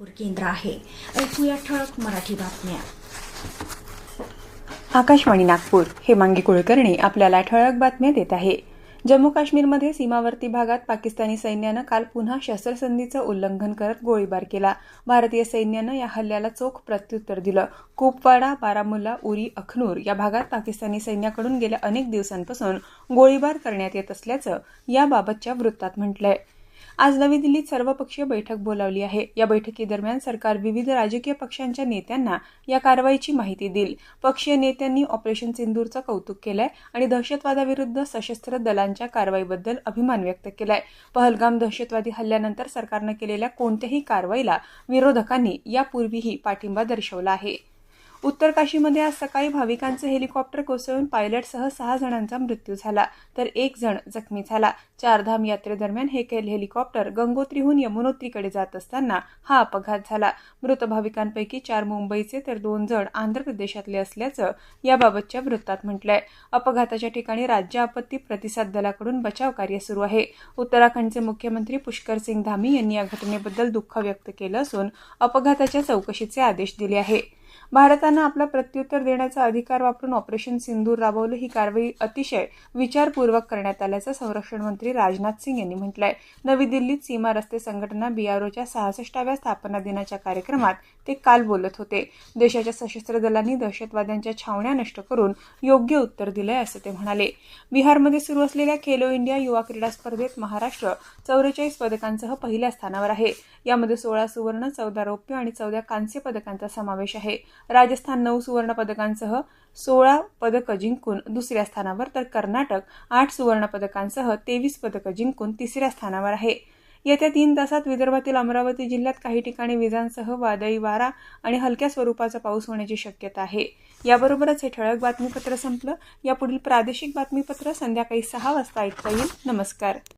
नागपूर केंद्र आहे. ऐकूया ठळक मराठी बातम्या. आकाशवाणी नागपूर हेमांगी कुलकर्णी आपल्याला ठळक बातम्या देत आहे. जम्मू काश्मीरमध्ये सीमावर्ती भागात पाकिस्तानी सैन्यानं काल पुन्हा शस्त्रसंधीचं उल्लंघन करत गोळीबार केला. भारतीय सैन्यानं या हल्ल्याला चोख प्रत्युत्तर दिलं. कुपवाडा बारामुल्ला उरी अखनूर या भागात पाकिस्तानी सैन्याकडून गेल्या अनेक दिवसांपासून गोळीबार करण्यात येत असल्याचं याबाबतच्या वृत्तात म्हटलंय. आज नवी दिल्लीत सर्वपक्षीय बैठक बोलावली आहे. या बैठकीदरम्यान सरकार विविध राजकीय पक्षांच्या नेत्यांना या कारवाईची माहिती देईल. पक्षीय नेत्यांनी ऑपरेशन सिंदूरचं कौतुक केलंय आणि दहशतवादाविरुद्ध सशस्त्र दलांच्या कारवाईबद्दल अभिमान व्यक्त केलाय. पहलगाम दहशतवादी हल्ल्यानंतर सरकारनं केलेल्या कोणत्याही कारवाईला विरोधकांनी यापूर्वीही पाठिंबा दर्शवला आहे. उत्तर काशीमध्ये आज सकाळी भाविकांचं हेलिकॉप्टर कोसळून पायलटसह सहा जणांचा मृत्यू झाला. तर एक जण जखमी झाला. चारधाम यात्रेदरम्यान हे केल हेलिकॉप्टर गंगोत्रीहून यमुनोत्रीकडे जात असताना हा अपघात झाला. मृत भाविकांपैकी चार मुंबईचे तर दोन जण आंध्र प्रदेशातले असल्याचं याबाबतच्या वृत्तात म्हटलंय. अपघाताच्या ठिकाणी राज्य आपत्ती प्रतिसाद दलाकडून बचाव कार्य सुरू आहे. उत्तराखंडचे मुख्यमंत्री पुष्कर सिंग धामी यांनी या घटनेबद्दल दुःख व्यक्त केलं असून अपघाताच्या चौकशीचे आदेश दिले आहे. भारतानं आपला प्रत्युत्तर देण्याचा अधिकार वापरून ऑपरेशन सिंदूर राबवलं ही कारवाई अतिशय विचारपूर्वक करण्यात आल्याचं संरक्षण मंत्री राजनाथ सिंग यांनी म्हटलंय. नवी दिल्लीत सीमा रस्ते संघटना बीआरओच्या सहासष्टाव्या स्थापना दिनाच्या कार्यक्रमात ते काल बोलत होते. देशाच्या सशस्त्र दलांनी दहशतवाद्यांच्या छावण्या नष्ट करून योग्य उत्तर दिलंय असं ते म्हणाले. बिहारमध्ये सुरू असलेल्या खेलो इंडिया युवा क्रीडा स्पर्धेत महाराष्ट्र चौवेचाळीस पदकांसह पहिल्या स्थानावर आहे. यामध्ये सोळा सुवर्ण चौदा रौप्य आणि चौदा कांस्य पदकांचा समावेश आहे. राजस्थान नऊ सुवर्ण पदकांसह सोळा पदकं जिंकून दुसऱ्या स्थानावर तर कर्नाटक आठ सुवर्ण पदकांसह तेवीस पदकं जिंकून तिसऱ्या स्थानावर आहे. येत्या तीन तासात विदर्भातील अमरावती जिल्ह्यात काही ठिकाणी विजांसह वादळी वारा आणि हलक्या स्वरूपाचा पाऊस होण्याची शक्यता आहे. याबरोबरच हे ठळक बातमीपत्र संपलं. यापुढील प्रादेशिक बातमीपत्र संध्याकाळी सहा वाजता ऐकता येईल. नमस्कार.